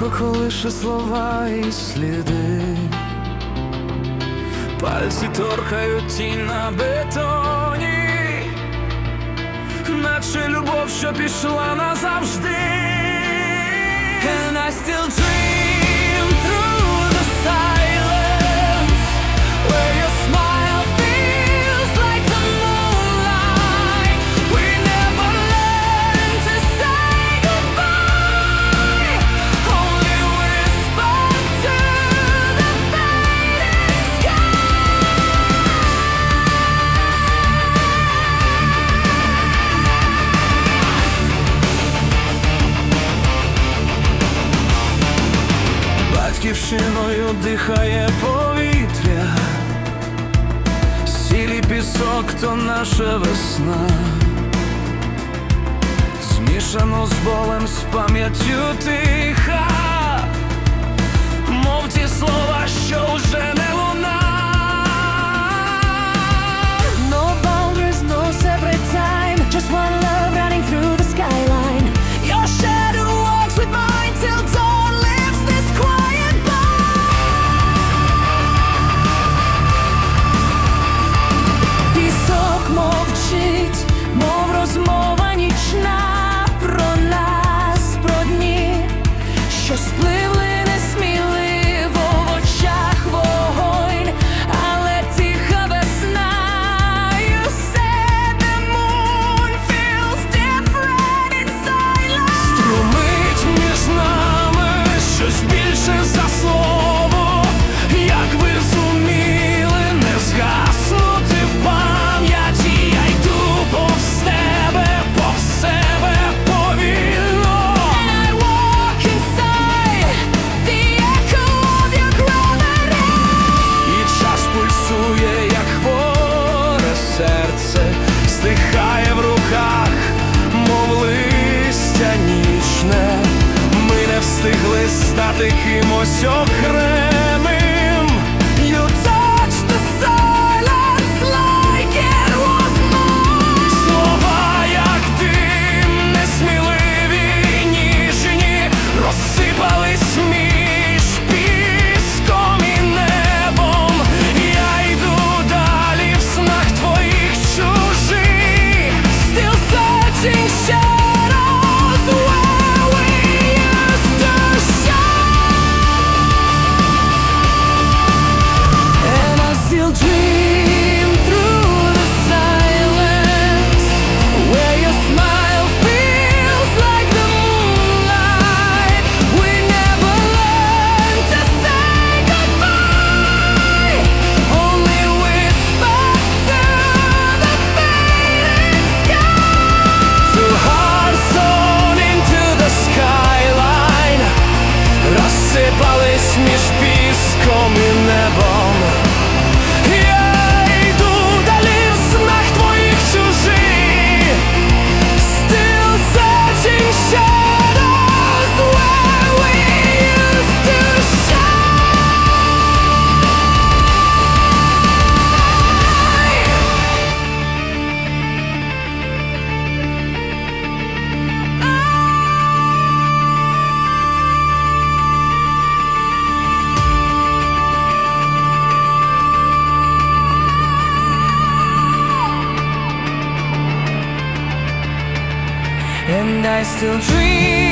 Тихо колише слова і сліди, пальці торкають тінь на бетоні, наче любов, що пішла назавжди. пісок то наша весна, змішано з болем з пам'яттю тиха. стати кимось окремо. And I still dream